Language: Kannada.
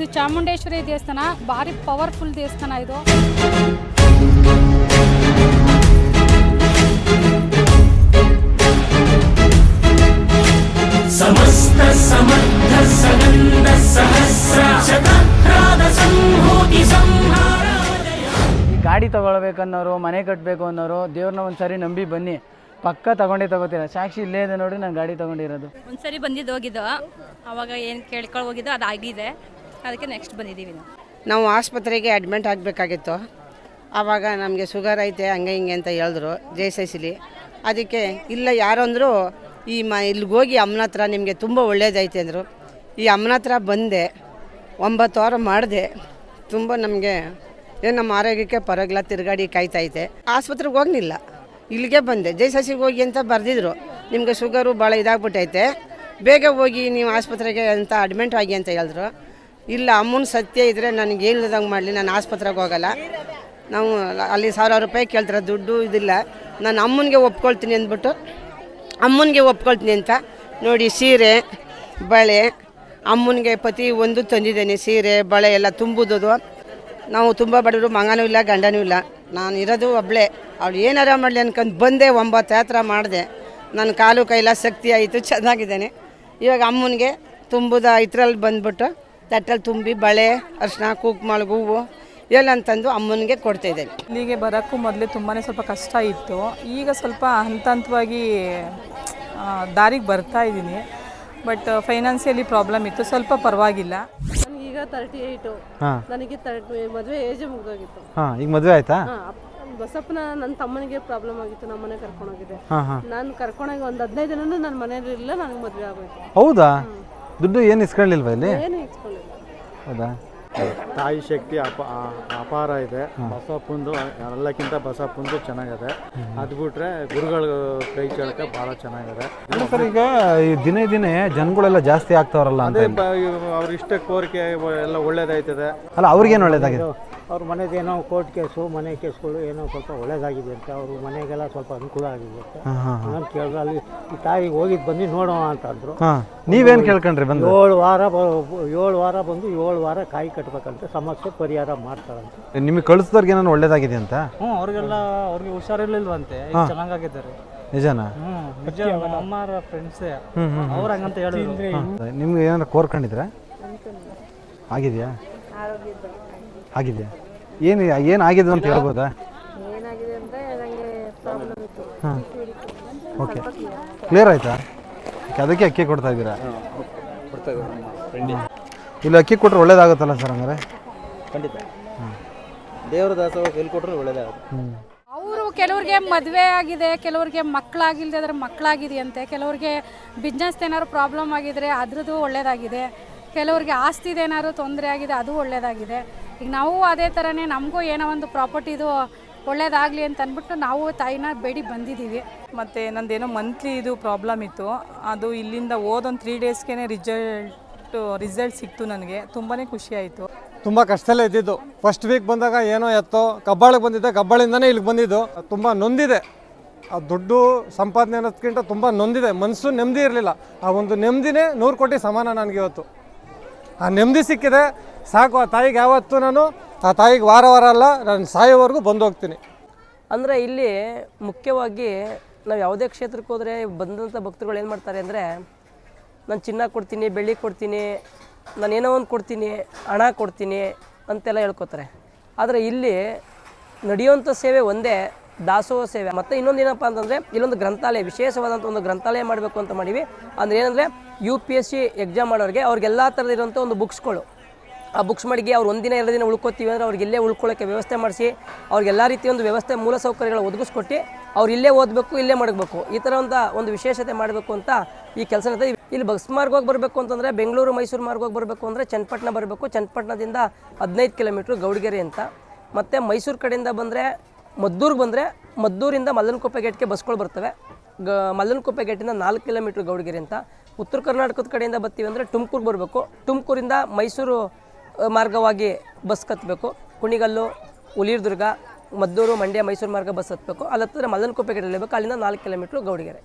ಇದು ಚಾಮುಂಡೇಶ್ವರಿ ದೇವಸ್ಥಾನ. ಭಾರಿ ಪವರ್ಫುಲ್ ದೇವಸ್ಥಾನ ಇದು. ಸಮಸ್ತ ಸಮರ್ಥ ಸಗಂಧ ಸಹಸ್ರ ಗಾಡಿ ತಗೊಳ್ಬೇಕನ್ನೋರು ಮನೆ ಕಟ್ಟಬೇಕು ಅನ್ನೋರು ದೇವ್ರನ್ನ ಒಂದ್ಸರಿ ನಂಬಿ ಬನ್ನಿ. ಪಕ್ಕ ತಗೊಂಡೆ ತಗೋತೀರ? ಸಾಕ್ಷಿ ಇಲ್ಲೇ ಇದೆ ನೋಡಿ ನಾನು ಗಾಡಿ ತಗೊಂಡಿರೋದು. ಒಂದ್ಸರಿ ಬಂದಿದ್ದು ಹೋಗಿದ್ದು. ಅವಾಗ ಏನು ಕೇಳ್ಕೊಳ್ ಹೋಗಿದ್ದು ಅದಾಗಿದೆ. ಅದಕ್ಕೆ ನೆಕ್ಸ್ಟ್ ಬಂದಿದ್ದೀವಿ ನಾವು. ನಾವು ಆಸ್ಪತ್ರೆಗೆ ಅಡ್ಮಿಂಟ್ ಆಗಬೇಕಾಗಿತ್ತು. ಆವಾಗ ನಮಗೆ ಶುಗರ್ ಐತೆ, ಹಂಗೆ ಹಿಂಗೆ ಅಂತ ಹೇಳಿದ್ರು ಜೆ ಎಸ್ ಎಸ್ ಸಿಲಿ ಅದಕ್ಕೆ ಇಲ್ಲ ಯಾರು ಈ ಮ, ಇಲ್ಲಿಗೆ ಹೋಗಿ ಅಮ್ಮನ ಹತ್ರ ನಿಮಗೆ ತುಂಬ ಒಳ್ಳೇದೈತೆ ಅಂದರು. ಈ ಅಮ್ಮನ ಹತ್ರ ಬಂದೆ, ಒಂಬತ್ತು ವಾರ ಮಾಡಿದೆ. ತುಂಬ ನಮಗೆ ಏನು ನಮ್ಮ ಆರೋಗ್ಯಕ್ಕೆ ಪರವಾಗಿಲ್ಲ, ತಿರುಗಾಡಿ ಕಾಯ್ತೈತೆ ಆಸ್ಪತ್ರೆಗೆ ಹೋಗ್ಲಿಲ್ಲ. ಇಲ್ಲಿಗೆ ಬಂದೆ. ಜೈ ಸಸಿಗೆ ಹೋಗಿ ಅಂತ ಬರೆದಿದ್ರು. ನಿಮಗೆ ಶುಗರು ಭಾಳ ಇದಾಗ್ಬಿಟ್ಟೈತೆ. ಬೇಗ ಹೋಗಿ ನೀವು ಆಸ್ಪತ್ರೆಗೆ ಅಂತ ಅಡ್ಮಿಂಟ್ ಆಗಿ ಅಂತ ಹೇಳಿದ್ರು. ಇಲ್ಲ, ಅಮ್ಮನ ಸತ್ಯ ಇದ್ದರೆ ನನಗೆ ಇಲ್ಲದಂಗೆ ಮಾಡಲಿ, ನಾನು ಆಸ್ಪತ್ರೆಗೆ ಹೋಗಲ್ಲ. ನಾವು ಅಲ್ಲಿ ಸಾವಿರಾರು ರೂಪಾಯಿ ಕೇಳ್ತಾರೆ, ದುಡ್ಡು ಇದಿಲ್ಲ. ನಾನು ಅಮ್ಮನಿಗೆ ಒಪ್ಕೊಳ್ತೀನಿ ಅಂದ್ಬಿಟ್ಟು, ಅಮ್ಮನಿಗೆ ಒಪ್ಕೊಳ್ತೀನಿ ಅಂತ. ನೋಡಿ, ಸೀರೆ, ಬಳೆ, ಅಮ್ಮನಿಗೆ ಪತಿ ಒಂದು ತಂದಿದ್ದೇನೆ, ಸೀರೆ, ಬಳೆ ಎಲ್ಲ ತುಂಬುದು ನಾವು ತುಂಬ ಬಡವರು, ಮಗನೂ ಇಲ್ಲ, ಗಂಡನೂ ಇಲ್ಲ. ನಾನು ಇರೋದು ಒಬ್ಬಳೇ ಅವಳು ಏನಾರ ಮಾಡಲಿ ಅನ್ಕೊಂಡು ಬಂದೆ, ಒಂಬತ್ತು ಯಾತ್ರ ಮಾಡಿದೆ. ನನ್ನ ಕಾಲು ಕೈಲ ಶಕ್ತಿ ಆಯಿತು, ಚೆನ್ನಾಗಿದ್ದೇನೆ. ಇವಾಗ ಅಮ್ಮನಿಗೆ ತುಂಬುದ ಇದ್ರಲ್ಲಿ ಬಂದ್ಬಿಟ್ಟು ತಟ್ಟಲ್ಲಿ ತುಂಬಿ ಬಳೆ ಅರ್ಶಿನ ಕುಕ್ಮಳ ಹೂವು ಎಲ್ಲ ಅಂತಂದು ಅಮ್ಮನಿಗೆ ಕೊಡ್ತಾಯಿದ್ದೇನೆ ಇಲ್ಲಿಗೆ ಬರೋಕ್ಕೂ ಮೊದಲೇ ತುಂಬಾ ಸ್ವಲ್ಪ ಕಷ್ಟ ಇತ್ತು. ಈಗ ಸ್ವಲ್ಪ ಹಂತ ಹಂತವಾಗಿ ದಾರಿಗೆ ಬರ್ತಾ ಇದ್ದೀನಿ. ಬಟ್ ಫೈನಾನ್ಸಿಯಲಿ ಪ್ರಾಬ್ಲಮ್ ಇತ್ತು. ಸ್ವಲ್ಪ ಪರವಾಗಿಲ್ಲ. ಈಗ ತರ್ಟಿ ಏಯ್ಟು ನನಗೆ ತರ್ಟಿ ಮದುವೆ ಏಜ್ ಮುಗಿದೋಗಿತ್ತು. ಹಾಂ ಈಗ ಮದುವೆ ಆಯ್ತಾ? ಬಸಪ್ಪನ ನನ್ನ ತಮ್ಮನಿಗೆ ಪ್ರಾಬ್ಲಮ್ ಆಗಿತ್ತು. ನಮ್ಮ ಮನೆ ಕರ್ಕೊಂಡೋಗಿದ್ದೆ ನಾನು ಕರ್ಕೊಂಡೋಗಿ ಒಂದು ಹದಿನೈದು ದಿನನೂ ನನ್ನ ಮನೆಯಲ್ಲಿ ಇಲ್ಲ ನನಗೆ ಮದುವೆ ಆಗೋಯ್ತು ಹೌದಾ? ದುಡ್ಡು ಏನು ಇಸ್ಕೊಳ್ಳಿಲ್ವಾ ಇಲ್ಲಿ? ಏನು ಇಟ್ಕೊಂಡಿಲ್ಲ ಹೌದಾ? ತಾಯಿ ಶಕ್ತಿ ಅಪ ಅಪಾರ ಇದೆ. ಬಸಪ್ಪಂದು ಎಲ್ಲಕ್ಕಿಂತ ಬಸಪ್ಪಂದು ಚೆನ್ನಾಗಿದೆ. ಅದು ಬಿಟ್ರೆ ಗುರುಗಳ ಕೈ ಚಳಕ ಭಾಳ ಚೆನ್ನಾಗಿದೆ. ಸರ್ ಈಗ ಈ ದಿನೇ ದಿನೇ ಜನಗಳೆಲ್ಲ ಜಾಸ್ತಿ ಆಗ್ತಾವ್ರಲ್ಲ ಅಂದ್ರೆ ಅದೇ ಅವ್ರ ಇಷ್ಟ ಕೋರಿಕೆ ಎಲ್ಲ ಒಳ್ಳೇದಾಯ್ತದೆ. ಅಲ್ಲ ಅವ್ರಿಗೇನು ಒಳ್ಳೇದಾಗಿದೆ? ಅವ್ರ ಮನೆದೇನೋ ಕೋರ್ಟ್ ಕೇಸು ಮನೆ ಕೇಸ್ಗಳು ಏನೋ ಸ್ವಲ್ಪ ಒಳ್ಳೇದಾಗಿದೆ ಅಂತ ಅವ್ರ ಮನೆಗೆಲ್ಲ ಸ್ವಲ್ಪ ಅನುಕೂಲ ಆಗಿದೆ ಅಂತ ನಾನು ಕೇಳಿದ್ರೆ ಅಲ್ಲಿ ಈ ತಾಯಿ ಹೋಗಿದ್ದು ಬಂದು ನೋಡೋಣ ಅಂತಂದರು ಹಾಂ ನೀವೇನು ಕೇಳ್ಕೊಂಡ್ರಿ ಬಂದು? ಏಳು ವಾರ ಬ- ಏಳು ವಾರ ಬಂದು ಏಳು ವಾರ ಕಾಯಿ ಕಟ್ಬೇಕಂತೆ ಸಮಸ್ಯೆ ಪರಿಹಾರ ಮಾಡ್ತಾರಂತೆ ನಿಮಗೆ ಕಳಿಸಿದವ್ರಿಗೆ ಏನೋ ಒಳ್ಳೇದಾಗಿದೆ ಅಂತ? ಹ್ಞೂ ಅವ್ರಿಗೆಲ್ಲ ಅವ್ರಿಗೆ ಹುಷಾರಿರ್ಲಿಲ್ವಂತೆ ಚೆನ್ನಾಗಾಗಿದ್ದಾರೆ. ನಿಜನಾ? ನಿಜ ಅಮ್ಮರ ಫ್ರೆಂಡ್ಸೇ ಹ್ಞೂ ಹ್ಞೂ ಅವ್ರು ಹಂಗಂತ ಹೇಳಿದ್ರು ನಿಮ್ಗೆ ಏನಾರು ಕೋರ್ಕೊಂಡಿದ್ರೆ? ಆಗಿದೆಯಾ? ಆಗಿದೆಯಾ ಏನು ಏನು ಆಗಿದೆ ಅಂತ ಹೇಳ್ಬೋದಾ? ಏನಾಗಿದೆ ಅಂದರೆ ನನಗೆ ಪ್ರಾಬ್ಲಮ್ ಇತ್ತು. ಹಾಂ. ಓಕೆ ಕ್ಲಿಯರ್ ಆಯ್ತಾ? ಅದಕ್ಕೆ ಅಕ್ಕಿ ಕೊಡ್ತಾ ಇದ್ದೀರಾ? ಇಲ್ಲಿ ಅಕ್ಕಿ ಕೊಟ್ಟರೆ ಒಳ್ಳೇದಾಗುತ್ತಲ್ಲ ಸರ್ ಹಂಗಾರೆ? ಖಂಡಿತ. ದೇವರ ದಾಸೋಹ ಎಲ್ಲಿ ಕೊಟ್ಟರು ಒಳ್ಳೇದಾಗುತ್ತೆ. ಅವರು ಕೆಲವ್ರಿಗೆ ಮದುವೆ ಆಗಿದೆ ಕೆಲವ್ರಿಗೆ ಮಕ್ಕಳಾಗಿಲ್ಲದೆ ಮಕ್ಕಳಾಗಿದೆ ಮಕ್ಕಳಾಗಿದೆಯಂತೆ ಕೆಲವ್ರಿಗೆ ಬಿಸ್ನೆಸ್ ಏನಾದ್ರು ಪ್ರಾಬ್ಲಮ್ ಆಗಿದ್ರೆ ಅದ್ರದ್ದು ಒಳ್ಳೇದಾಗಿದೆ. ಕೆಲವ್ರಿಗೆ ಆಸ್ತಿದು ಏನಾದ್ರು ತೊಂದರೆ ಆಗಿದೆ ಅದು ಒಳ್ಳೇದಾಗಿದೆ. ಈಗ ನಾವು ಅದೇ ಥರನೇ ನಮಗೂ ಏನೋ ಒಂದು ಪ್ರಾಪರ್ಟಿದು ಒಳ್ಳೇದಾಗಲಿ ಅಂತ ಅಂದ್ಬಿಟ್ಟು ನಾವು ತಾಯಿನ ಬೇಡಿ ಬಂದಿದ್ದೀವಿ. ಮತ್ತು ನಂದೇನೋ ಮಂತ್ಲಿ ಇದು ಪ್ರಾಬ್ಲಮ್ ಇತ್ತು. ಅದು ಇಲ್ಲಿಂದ ಓದೊಂದು ತ್ರೀ ಡೇಸ್ಗೆ ರಿಸಲ್ಟ್ ರಿಸಲ್ಟ್ ಸಿಕ್ತು ನನಗೆ. ತುಂಬಾ ಖುಷಿ ಆಯಿತು. ತುಂಬ ಕಷ್ಟದಲ್ಲೇ ಇದ್ದಿದ್ದು. ಫಸ್ಟ್ ವೀಕ್ ಬಂದಾಗ ಏನೋ ಎತ್ತೋ ಕಬ್ಬಾಳಿಗೆ ಬಂದಿದ್ದೆ ಕಬ್ಬಾಳಿಂದನೇ ಇಲ್ಲಿಗೆ ಬಂದಿದ್ದು. ತುಂಬ ನೊಂದಿದೆ. ಆ ದುಡ್ಡು ಸಂಪಾದನೆ ಅನ್ನೋದಕ್ಕಿಂತ ತುಂಬ ನೊಂದಿದೆ. ಮನಸ್ಸು ನೆಮ್ಮದಿ ಇರಲಿಲ್ಲ. ಆ ಒಂದು ನೆಮ್ಮದಿನೇ ನೂರು ಕೋಟಿ ಸಮಾನ ನನಗೆ ಇವತ್ತು. ಆ ನೆಮ್ಮದಿ ಸಿಕ್ಕಿದೆ. ಸಾಕು, ಆ ತಾಯಿಗೆ ಯಾವತ್ತೂ ನಾನು, ಆ ತಾಯಿಗೆ ವಾರ ವಾರ ಅಲ್ಲ, ನಾನು ಸಾಯೋವರೆಗೂ ಬಂದು ಹೋಗ್ತೀನಿ. ಅಂದರೆ ಇಲ್ಲಿ ಮುಖ್ಯವಾಗಿ ನಾವು ಯಾವುದೇ ಕ್ಷೇತ್ರಕ್ಕೆ ಹೋದರೆ ಬಂದಂಥ ಭಕ್ತರುಗಳು ಏನು ಮಾಡ್ತಾರೆ ಅಂದರೆ, ನಾನು ಚಿನ್ನ ಕೊಡ್ತೀನಿ, ಬೆಳ್ಳಿ ಕೊಡ್ತೀನಿ, ನಾನು ಏನೋ ಒಂದು ಕೊಡ್ತೀನಿ, ಹಣ ಕೊಡ್ತೀನಿ ಅಂತೆಲ್ಲ ಹೇಳ್ಕೊತಾರೆ. ಆದರೆ ಇಲ್ಲಿ ನಡೆಯುವಂಥ ಸೇವೆ ಒಂದೇ, ದಾಸೋಹ ಸೇವೆ. ಮತ್ತು ಇನ್ನೊಂದು ಏನಪ್ಪ ಅಂತಂದರೆ, ಇಲ್ಲೊಂದು ಗ್ರಂಥಾಲಯ ವಿಶೇಷವಾದಂಥ ಒಂದು ಗ್ರಂಥಾಲಯ ಮಾಡಬೇಕು ಅಂತ ಮಾಡೀವಿ. ಅಂದರೆ ಏನಂದರೆ U P S C exam ಮಾಡೋರಿಗೆ ಅವ್ರಿಗೆಲ್ಲ ಥರದಿರೋಂಥ ಒಂದು ಬುಕ್ಸ್ಗಳು ಆ ಬುಕ್ಸ್ ಮಡಿಗೆ ಅವ್ರು ಒಂದಿನ, ಎರಡು ದಿನ ಉಳ್ಕೋತೀವಿ ಅಂದರೆ ಅವ್ರಿಗೆ ಇಲ್ಲೇ ಉಳ್ಕೊಳ್ಳೋಕ್ಕೆ ವ್ಯವಸ್ಥೆ ಮಾಡಿಸಿ ಅವ್ರಿಗೆಲ್ಲ ರೀತಿಯ ಒಂದು ವ್ಯವಸ್ಥೆ ಮೂಲ ಸೌಕರ್ಯಗಳು ಒದಗಿಸ್ಕೊಟ್ಟು ಅವ್ರು ಇಲ್ಲೇ ಓದಬೇಕು, ಇಲ್ಲೇ ಮಾಡಬೇಕು ಈ ಥರ ಒಂದು ಒಂದು ವಿಶೇಷತೆ ಮಾಡಬೇಕು ಅಂತ ಈ ಕೆಲಸ ಇಲ್ಲಿ ಬಸ್ ಮಾರ್ಗವಾಗಿ ಬರಬೇಕು ಅಂತಂದರೆ ಬೆಂಗಳೂರು, ಮೈಸೂರು ಮಾರ್ಗವಾಗಿ ಬರಬೇಕು ಅಂದರೆ ಚನ್ನಪಟ್ಟಣ ಬರಬೇಕು. ಚನ್ನಪಟ್ಟಣದಿಂದ ಹದಿನೈದು ಕಿಲೋಮೀಟ್ರ್ ಗೌಡಗೆರೆ ಅಂತ. ಮತ್ತು ಮೈಸೂರು ಕಡೆಯಿಂದ ಬಂದರೆ ಮದ್ದೂರಿಗೆ ಬಂದರೆ ಮದ್ದೂರಿಂದ ಮಲ್ಲನಕೊಪ್ಪೆ ಗೇಟ್ಗೆ ಬಸ್ಗಳು ಬರ್ತವೆ. ಗ, ಮಲ್ಲನಕೊಪ್ಪೆ ಗೇಟಿಂದ ನಾಲ್ಕು ಕಿಲೋಮೀಟ್ರ್ ಗೌಡಗೆರೆ ಅಂತ. ಉತ್ತರ ಕರ್ನಾಟಕದ ಕಡೆಯಿಂದ ಬರ್ತೀವಿ ಅಂದರೆ ತುಮಕೂರಿಗೆ ಬರಬೇಕು. ತುಮಕೂರಿಂದ ಮೈಸೂರು ಮಾರ್ಗವಾಗಿ ಬಸ್ ಕತ್ತಬೇಕು ಕುಣಿಗಲ್ಲು, ಹುಲಿರ್ದುರ್ಗ, ಮದ್ದೂರು, ಮಂಡ್ಯ, ಮೈಸೂರು ಮಾರ್ಗ ಬಸ್ ಹತ್ತಬೇಕು ಅಲ್ಲಿ ಹತ್ತಿದ್ರೆ ಮಲ್ಲನಕೊಪ್ಪೆ ಇಳಿಬೇಕು. ಅಲ್ಲಿಂದ ನಾಲ್ಕು ಕಿಲೋಮೀಟ್ರ್ ಗೌಡಗೆರೆ.